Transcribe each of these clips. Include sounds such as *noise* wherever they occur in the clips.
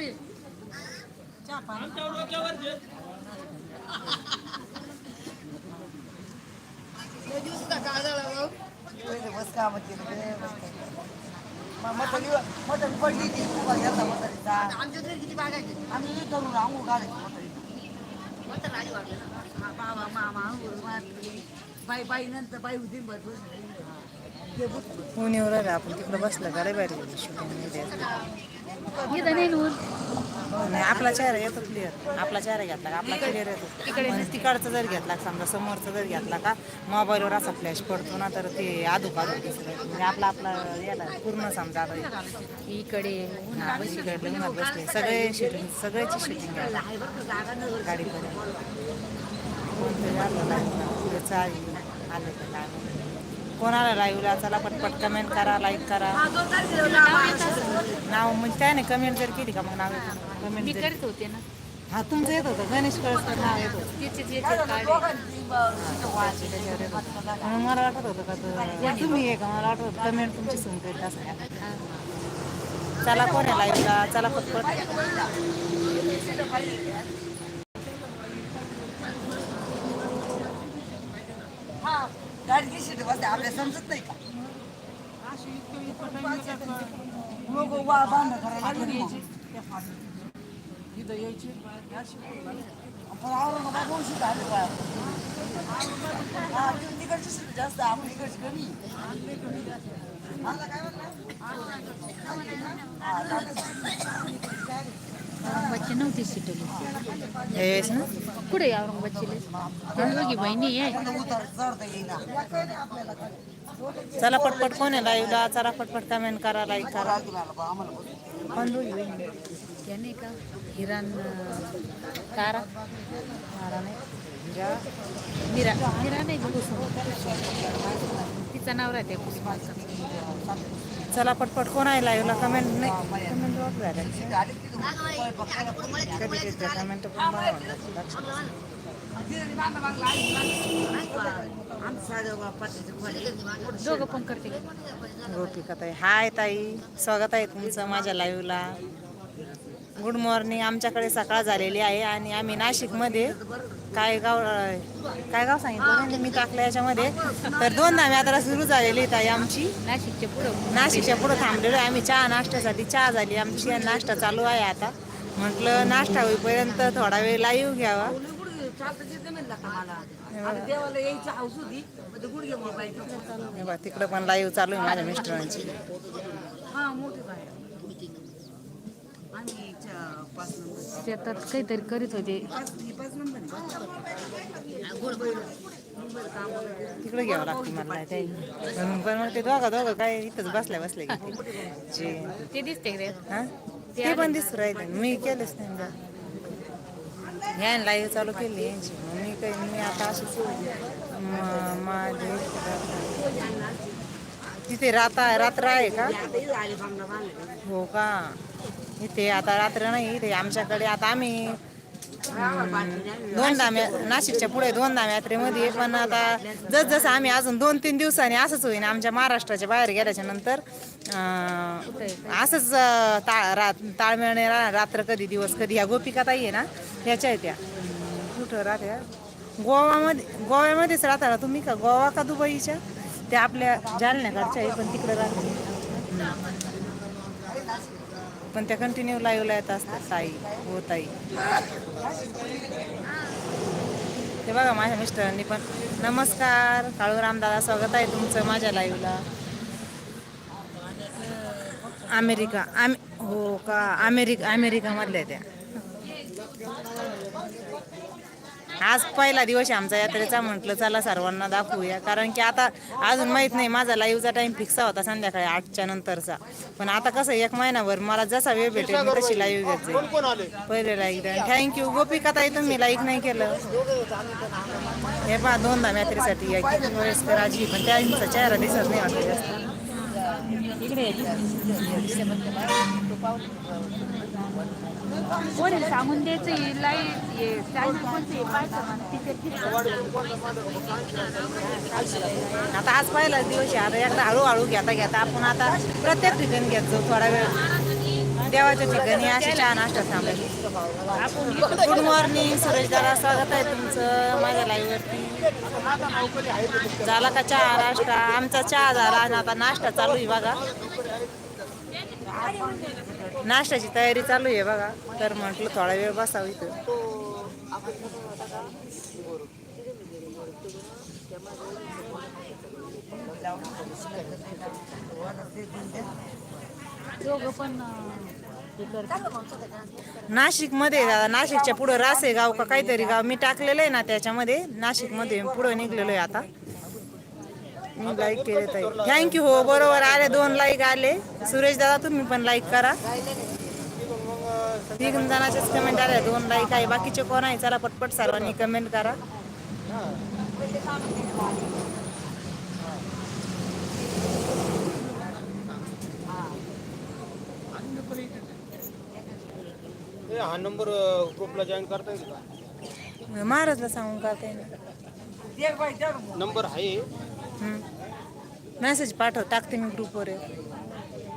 तुम्ही? मटण पडली ती. उभा घेतला मटणीचा. आमच्या घरी किती बागा आहेत? आम्ही हे करून आंघोळ घालायची. म्हातारं आली वाटलं मामा अंघोळ मारली. बाई बाई नंतर बाई होती भरपूर येऊ राहिलं आपण तिकडे बसलं का? रे बाहेर नाही. नाही आपला चेहरा येतो क्लिअर आपला चेहरा घेतला का? आपला क्लिअर येतो. पण तिकडचा जर घेतला का समजा समोरचा जर घेतला का मोबाईलवर असा फ्लॅश पडतो ना तर ते दिसतं. म्हणजे आपला आपला याला पूर्ण समजा आता इकडे. हा, बसले. सगळे शूटिंग सगळ्याची शूटिंग. गाडीपर्यंत. कोणतरी आलं लाईव्हला पुढे चालली आलं का? काय माहिती. कोण आलं लाईव्हला चला पटपट कमेंट करा लाईक करा. नाव म्हणजे काय नाही कमेंट जर केली का मग नाव मी कमेंट करत होते ना हा तुमचं येत होतं गणेश कळसकर नाव येत होतं याचे त्याच्यावर येत. म्हणून मला वाटत होतं का तर तुम्ही आहे का मला वाटत होतं कमेंट तुमची सून करीत असं. चला कोण आहे लाईव्हला चला पटपट गाडीची सीटं बसते आपल्या समजत नाही का लोक वा बांधा करायला लागले मग. पण औरंगाबाद दोन सीट आले बा. हा, तिकडची सीट जास्त आपली इकडची कमी मला काय म्हणलं? औरंगाबादची नव्हती सिटली कुठे औरंगाबादची दोघी बहिणी आहे. चला पटपट कोण आहे लाईव्हला चला पटपट कमेंट करा लाईक करा. राजूला आला बा, आम्हाला बोलतो. कोण दोघी बहिणी? त्या नाही का? हिरान तारा. तारा नाही. मीरा मीरा नाही तिचं नाव राहते कुसुमाचं. चला पटपट कोण आहे लाईव्हला कमेंट नाही. कमेंट. दोघं पण करते. गोपिका ताई हाय ताई. स्वागत आहे तुमचं माझ्या लाईव्हला गुड मॉर्निंग. आमच्याकडे सकाळ झालेली आहे आणि आम्ही नाशिकमध्ये काय गाव काय गाव सांगितलं? ना मी टाकलं याच्यामध्ये. तर दोन नामे आता सुरू झालेली आहे ताई आमची. नाशिकच्या पुढं. नाशिकच्या पुढे थांबलेलो आहे. आम्ही चहा नाश्त्यासाठी चहा झाली. आमची नाश्ता चालू आहे आता. म्हटलं नाश्ता होईपर्यंत थोडा वेळ लाईव्ह घ्यावा. तिकडं पण लाईव्ह चालू आहे माझ्या मिस्टरांची. हा आम्ही चा- पाच नंबर. शेतात काहीतरी करीत होते. पाच ही नंबर. तिकडे घ्यावं लागतं मला ते पण मग ते दोघं दोघं काय इथंच बसल्या बसल्या की जे ते दिसते ते? हा? ते पण दिसू राहिले. मी केलंच नाही जा ह्या लाईव्ह चालू केली यांची. मी काही मी आता अशीच म- माझे तिथे राता रात्र आहे का? हो का? इथे आता रात्र नाही इथे आमच्याकडे आता आम्ही दोन दाम्या नाशिकच्या पुढे दोन दाम यात्रेमध्ये पण आता जस जसं आम्ही अजून दोन तीन दिवसांनी असंच होईन आमच्या महाराष्ट्राच्या बाहेर गेल्याच्यानंतर असंच अं, ता रा ताळमेळने रा- रात्र कधी दिवस कधी ह्या गोपिका ताई आहे ना ह्याच्या आहेत त्या. कुठं राहत्या? गोवामध्ये गोव्यामध्येच राहता ना तुम्ही का? गोवा का दुबईच्या? त्या आपल्या जालन्याकडच्या आहे पण तिकडे राहते पण त्या कंटिन्यू लाईव्हला येत असतात ताई हो ताई. ते बघा माझ्या मिस्टरांनी पण. नमस्कार काळूराम दादा स्वागत आहे तुमचं माझ्या लाईव्हला. अमेरिका आम हो का? अमेरिका अमेरिकामधल्या त्या. आज पहिला दिवस आहे आमचा यात्रेचा म्हटलं चला सर्वांना दाखवूया. कारण की आता अजून माहीत नाही माझा लाईव्हचा टाइम फिक्स होता संध्याकाळी आठच्या नंतरचा. पण आता कसं एक महिनाभर मला जसा वेळ भेटेल मी तशी लाईव्ह घेत जाईल पहिले लाईक द्या. थँक्यू गोपिका ताई तुम्ही लाईक नाही केलं. हे पहा दोनदा यात्रेसाठी या किती आजी पण त्या चेहरा दिसत नाही वाटत जास्त. कोणी सांगून द्यायचं ही लाइट हे चॅनल कोणतं हे पाहायचं म्हणा. तिथे फिरतं. आता आज पहिलाच दिवस आहे. आता एकदा हळूहळू घेता घेता आपण आता प्रत्येक ठिकाणी घेत जाऊ. थोडा वेळ देवाच्या ठिकाणी अशी चहा नाश्ता थांबले. Good morning Suresh Dada. स्वागत आहे तुमचं माझ्या लाईव्हवरती झाला का चहा नाश्ता? आमचा चहा झाला आणि आता नाश्ता चालू आहे बघा. नाश्त्याची तयारी चालू आहे बघा. तर म्हटलं थोडा वेळ बसावं इथं. पण. नाशिकमध्ये नाशिकच्या पुढं रासे गाव का काहीतरी गाव. मी टाकलेलं आहे ना त्याच्यामध्ये. नाशिकमध्ये पुढं निघलेलो आहे आता. मी लाईक केले ताई. थँक्यू हो बरोबर आले दोन लाईक आले. सुरेश दादा तुम्ही पण लाईक करा. तीन जणांचेच कमेंट आले दोन लाईक आहे. बाकीचे कोण आहे? चला पटपट सर्वांनी कमेंट करा. हा नंबर ग्रुपला जॉईन करता येईल का? महाराजला सांगून करता येईल. नंबर आहे. मेसेज पाठव टाकते मी ग्रुपवर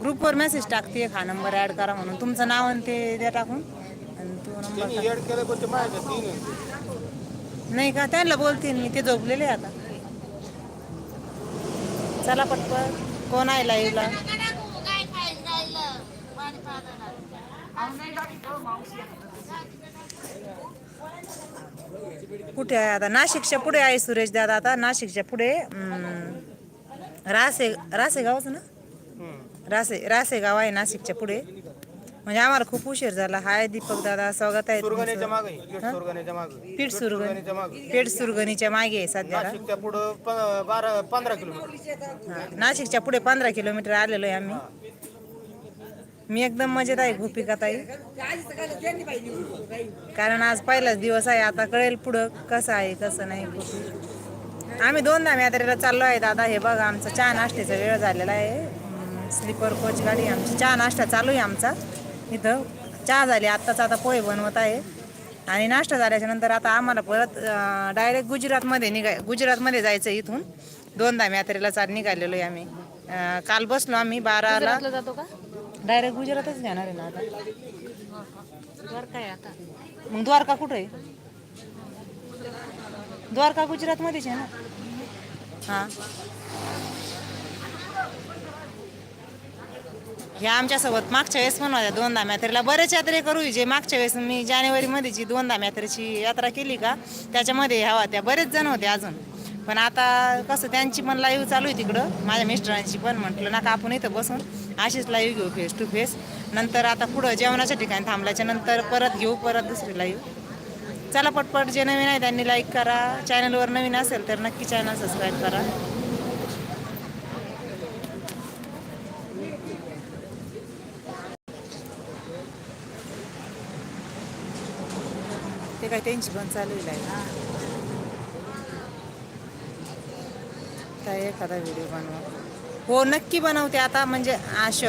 ग्रुपवर मेसेज टाकते एक हा नंबर ऍड करा म्हणून. तुमचं नाव आणि ते द्या टाकून. आणि तो नंबर. नाही का? त्यांना बोलते मी ते झोपलेले आता. चला पटपट. कोण आहे लाईव्हला कुठे आहे आता? नाशिकच्या पुढे आहे सुरेश दादा आता. नाशिकच्या पुढे रासे रासे गावच ना. रासे रासे गाव आहे नाशिकच्या पुढे. म्हणजे आम्हाला खूप उशीर झाला. हाय दीपक दादा स्वागत आहे पीठ सुरगणी पेठ सुरगणीच्या मागे आहे पुढं बारा पंधरा किलोमीटर. नाशिकच्या पुढे पंधरा किलोमीटर आलेलो आहे आम्ही. मी एकदम मजेत आहे गोपिका ताई. कारण आज पहिलाच दिवस आहे. आता कळेल पुढं कसं आहे कसं नाही. गोपी आम्ही दोनदा यात्रेला चाललो आहे दादा. हे बघा आमचा चहा नाश्त्याचा वेळ झालेला आहे. स्लीपर कोच गाडी आमची. चहा नाश्ता चालू आहे आमचा इथं. चहा झाली आत्ताच आता पोहे बनवत आहे. आणि नाश्ता झाल्याच्यानंतर आता आम्हाला परत डायरेक्ट गुजरातमध्ये निघाय गुजरातमध्ये जायचं इथून. दोनदा यात्रेला चाल निघालेलो आहे आम्ही. काल बसलो आम्ही बाराला. डायरेक्ट गुजरातच जाणार आहे ना आता. मग द्वारका कुठं आहे? द्वारका गुजरातमध्येच आहे ना? हां. ह्या आमच्यासोबत मागच्या वेळेस पण होत्या दोनदा यात्रेला बरेच यात्रे करू जे मागच्या वेळेस मी जानेवारीमध्ये जी दोनदा यात्रेची यात्रा केली का त्याच्यामध्ये ह्या होत्या. बरेच जण होते अजून. पण आता कसं त्यांची पण लाईव्ह चालू आहे तिकडं. माझ्या मिस्टरांची पण म्हटलं नका आपण इथं बसून अशीच लाईव्ह घेऊ फेस टू फेस नंतर आता पुढं जेवणाच्या ठिकाणी थांबल्याच्या नंतर परत घेऊ परत दुसरी लाईव्ह चला पटपट जे नवीन आहे त्यांनी लाईक करा. चॅनलवर नवीन असेल तर नक्की चॅनल सबस्क्राईब करा. ते काय त्यांची पण चालू आहे ना? काय एखादा व्हिडिओ बनवा. हो नक्की बनवते. आता म्हणजे आश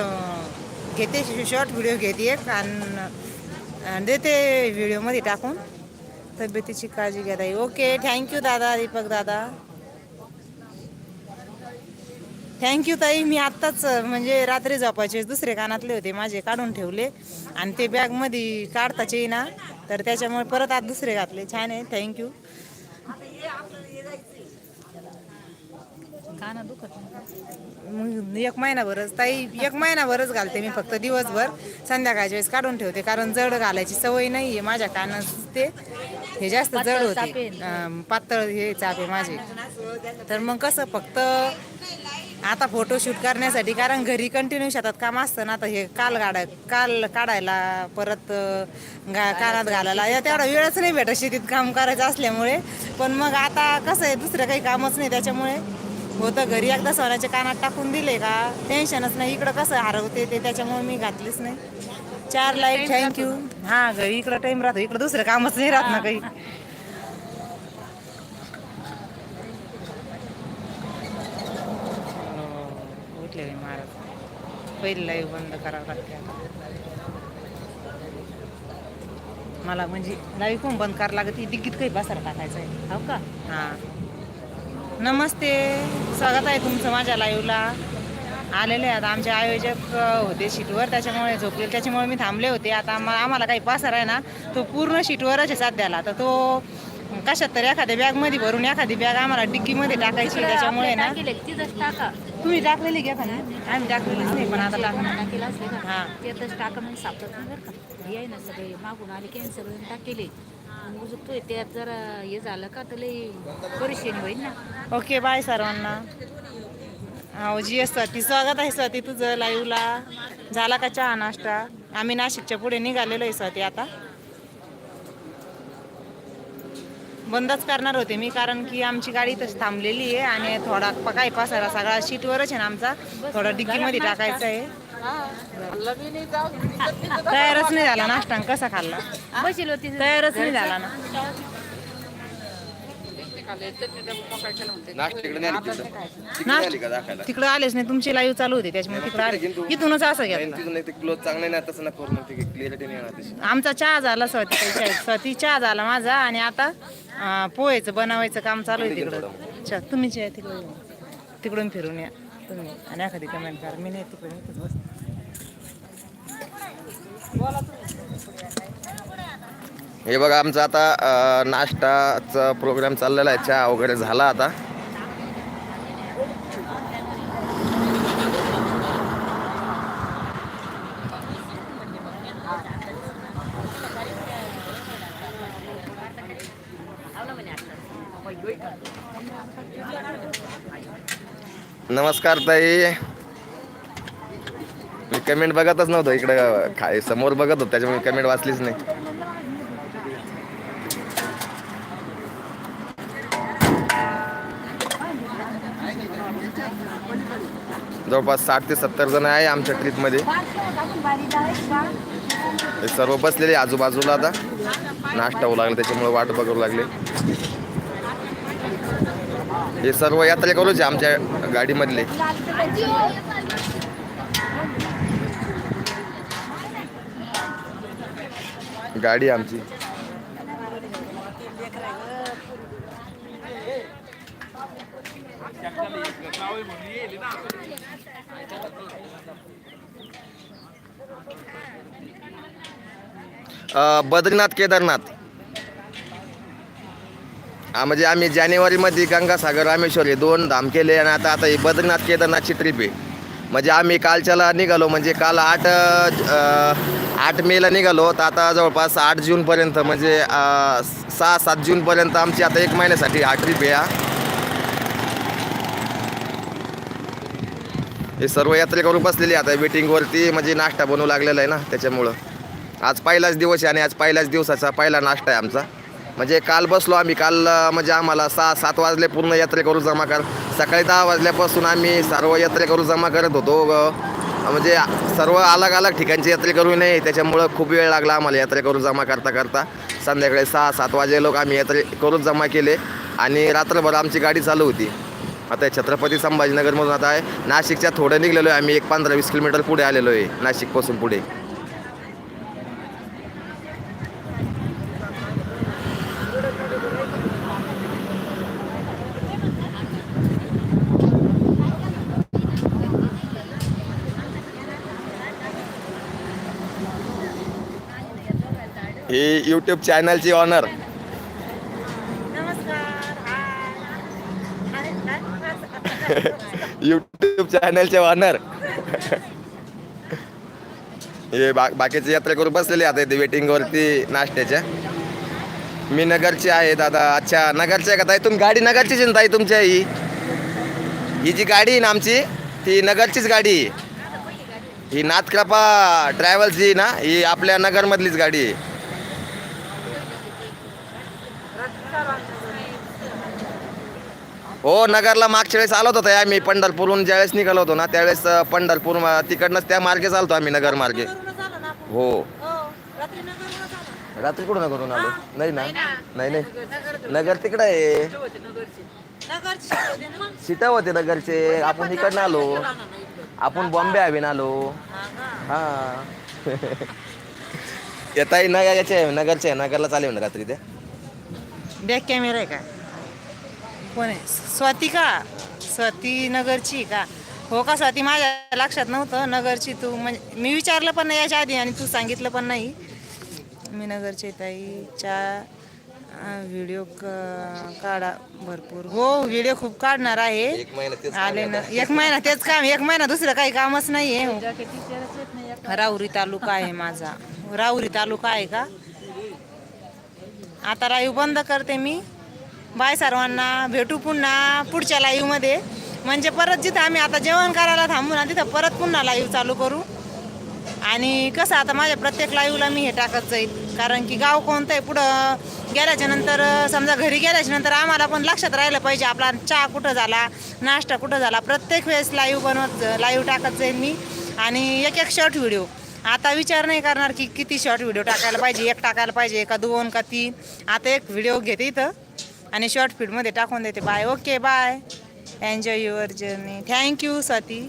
घेते शॉर्ट व्हिडिओ घेते आणि देते व्हिडिओमध्ये टाकून. तब्येतीची काळजी घ्या ताई. ओके थँक्यू दादा दीपक दादा. थँक्यू ताई मी आत्ताच म्हणजे रात्री झोपायचे दुसरे कानातले होते माझे काढून ठेवले. आणि ते बॅगमध्ये काढताच येईना तर त्याच्यामुळे परत आज दुसरे घातले. छान आहे थँक्यू काना दुखत? मग एक महिनाभरच ताई एक महिनाभरच घालते मी फक्त दिवसभर. संध्याकाळच्या वेळेस काढून ठेवते कारण जड घालायची सवय नाही आहे माझ्या कानात ते. हे जास्त जड होते. अं, पातळ हे चापे माझे. तर मग कसं फक्त आता फोटोशूट करण्यासाठी कारण घरी कंटिन्यू शेतात काम असतं ना तर हे काल गाडा काल काढायला परत अं, गा कानात घालायला या तेवढा वेळच नाही भेटत. शेतीत काम करायचं असल्यामुळे. पण मग आता कसं आहे दुसरं काही कामच नाही त्याच्यामुळे. होतं घरी एकदा सोन्याच्या कानात टाकून दिले का टेन्शनच नाही. इकडं कसं हरवते ते त्याच्यामुळे मी घातलीच नाही. चार लाईक थँक्यू हा घरी इकडं टाइम राहतो. इकडं दुसरं कामच नाही राहत ना काही. उठले महाराज. पहिली लाईव्ह बंद करावं लागते मला म्हणजे लाईव्ह कोण बंद करावं लागत. ती डिग्गीत काही बसायला टाकायचं आहे. हो का? हा. नमस्ते. स्वागत आहे तुमचं माझ्या लाईव्हला आलेले आहेत आमचे आयोजक होते शीटवर त्याच्यामुळे झोपले. त्याच्यामुळे मी थांबले होते. आता आम्हा- आम्हाला काही पासर आहे ना तो पूर्ण शीटवरच आहे सध्याला. तर तो कशात तरी एखाद्या बॅगमध्ये भरून एखादी बॅग आम्हाला डिक्कीमध्ये टाकायची त्याच्यामुळे ना तुम्ही टाकलेली घ्या का ना आम्ही टाकलेलीच नाही पण आता टाकणार. हा. टाका मग सापडत नाही बरं का. आहे ना सगळे मागून आले की सगळे टाकेले उजकतोय त्यात जरा हे झालं का तर लई परेशानी होईल ना. ओके बाय सर्वांना. हो जी स्वाती. स्वागत आहे स्वाती तुझं लाईव्हला झाला का चहा नाश्ता? आम्ही नाशिकच्या पुढे निघालेलो आहे स्वाती आता. बंदच करणार होते मी कारण की आमची गाडी तशी थांबलेली आहे आणि थोडा प- काही पसारा सगळा शीटवरच आहे ना आमचा. थोडा डिक्कीमध्ये टाकायचा आहे. तयारच नाही झाला नाश्ता कसा खाल्ला? बसेल होती. तयारच नाही झाला ना. तिकडे आली का दाखवायला तिकडे आलेच नाही. तुमची लाईव्ह चालू होती त्याच्यामुळे तिकडे आले. इथूनच असं तशी. आमचा चहा झाला स्वाती स्वाती चहा झाला माझा आणि आता पोहेचं बनवायचं काम चालू आहे तिकडं. अच्छा तुम्ही जे तिकडे तिकडून फिरून या तुम्ही. आणि एखादी कमेंट करा. मी नाही तिकडे. हे बघा आमचा आता नाश्ताचा प्रोग्राम चाललेला आहे. चहा वगैरे झाला आता. नमस्कार ताई. कमेंट बघतच नव्हतो. इकडं खाली समोर बघत होतो त्याच्यामुळे कमेंट वाचलीच नाही. जवळपास साठ ते सत्तर जण आहे आमच्या ट्रीपमध्ये हे सर्व बसलेले आजूबाजूला आता. नाश्ता होऊ लागला त्याच्यामुळे वाट बघू लागले. हे सर्व यात्रेकरूच आहे आमच्या गाडीमधले. गाडी आमची. बद्रीनाथ केदारनाथ. म्हणजे आम्ही जानेवारीमध्ये गंगासागर रामेश्वर हे दोन धाम केले आणि आता आता ही बद्रीनाथ केदारनाथची ट्रिप आहे. म्हणजे आम्ही कालच्याला निघालो म्हणजे काल आठ आठ मेला निघालो तर आता जवळपास आठ जूनपर्यंत म्हणजे सहा सात जूनपर्यंत आमची आता एक महिन्यासाठी हा ट्रीप या हे. सर्व यात्रेकरू बसलेली आता. वेटिंगवरती म्हणजे नाश्ता बनवू लागलेला आहे ना त्याच्यामुळं. आज पहिलाच दिवस आहे आणि आज पहिल्याच दिवसाचा पहिला नाश्ता आहे आमचा. म्हणजे काल बसलो आम्ही. काल म्हणजे आम्हाला सहा सात वाजले पूर्ण यात्रेकरू जमा कर. सकाळी दहा वाजल्यापासून आम्ही सर्व यात्रेकरू जमा करत होतो म्हणजे सर्व अलग अलग ठिकाणची यात्रे करू नये. त्याच्यामुळं खूप वेळ लागला आम्हाला यात्रेकरू जमा करता करता. संध्याकाळी सहा सात वाजे लोक आम्ही यात्रे करून जमा केले. आणि रात्रभर आमची गाडी चालू होती. आता छत्रपती संभाजीनगरमधून आता आहे. नाशिकच्या थोडं निघलेलो आहे. आम्ही एक पंधरा वीस किलोमीटर पुढे आलेलो आहे. नाशिकपासून पुढे. ही यूट्यूब चॅनलची ऑनर यूट्यूब चॅनलचे ऑनर हे बा बाकीचे यात्रेकरू बसलेले आता इथे वेटिंगवरती नाश्त्याच्या. मी नगरचे आहे दादा. अच्छा नगरचे आहे का ताई? तुम्ही गाडी नगरचीच आहे ना ताई तुमच्या ही? ही जी गाडी आहे ना आमची ती नगरचीच गाडी आहे. ही नाथकृपा ट्रॅव्हल्स जी ना ही आपल्या नगरमधलीच गाडी आहे. हो नगरला मागच्या वेळेस आलो होतो आम्ही पंढरपूरहून ज्यावेळेस निघालो होतो ना त्यावेळेस पंढरपूर तिकडनंच त्या मार्गे चालतो आम्ही नगर मार्गे. हो. रात्री कुठं नगरून आलो? नाही ना? नाही नाही. नगर तिकडं आहे. सीटा होते नगरचे. आपण इकडनं आलो. आपण बॉम्बे हवेन आलो. हा. *laughs* येताही नगर याचे नगरचे आहे नगरला चालेल ना रात्री ते. बॅक कॅमेरा आहे का? कोण आहे? स्वाती का? स्वाती नगरची का? हो का स्वाती? माझ्या लक्षात नव्हतं. नगरची तू म्हणजे मी विचारलं पण नाही याच्या आधी आणि तू सांगितलं पण नाही. मी नगरचे ताईच्या व्हिडिओ क- काढा भरपूर. हो व्हिडिओ खूप काढणार आहे. एक महिना तेच आले ना. एक महिना तेच काम एक महिना दुसरं काही कामच नाही आहे राहुरी तालुका आहे माझा. राहुरी तालुका आहे का? आता लाईव्ह बंद करते मी. बाय सर्वांना भेटू पुन्हा पुढच्या लाईव्हमध्ये म्हणजे परत जिथं आम्ही आता जेवण करायला थांबू ना तिथं परत पुन्हा लाईव्ह चालू करू. आणि कसं आता माझ्या प्रत्येक लाईव्हला मी हे टाकत जाईल. कारण की गाव कोणतं आहे पुढं गेल्याच्यानंतर समजा घरी गेल्याच्यानंतर आम्हाला पण लक्षात राहिलं पाहिजे आपला चहा कुठं झाला नाश्ता कुठं झाला. प्रत्येक वेळेस लाईव्ह बनवत लाईव्ह टाकत जाईल मी. आणि एक एक शॉर्ट व्हिडिओ आता विचार नाही करणार की किती शॉर्ट व्हिडिओ टाकायला पाहिजे एक टाकायला पाहिजे का दोन का तीन. आता एक व्हिडिओ घेते इथं. आणि शॉर्ट फीडमध्ये टाकून देते. Bye okay bye enjoy your journey thank you Swati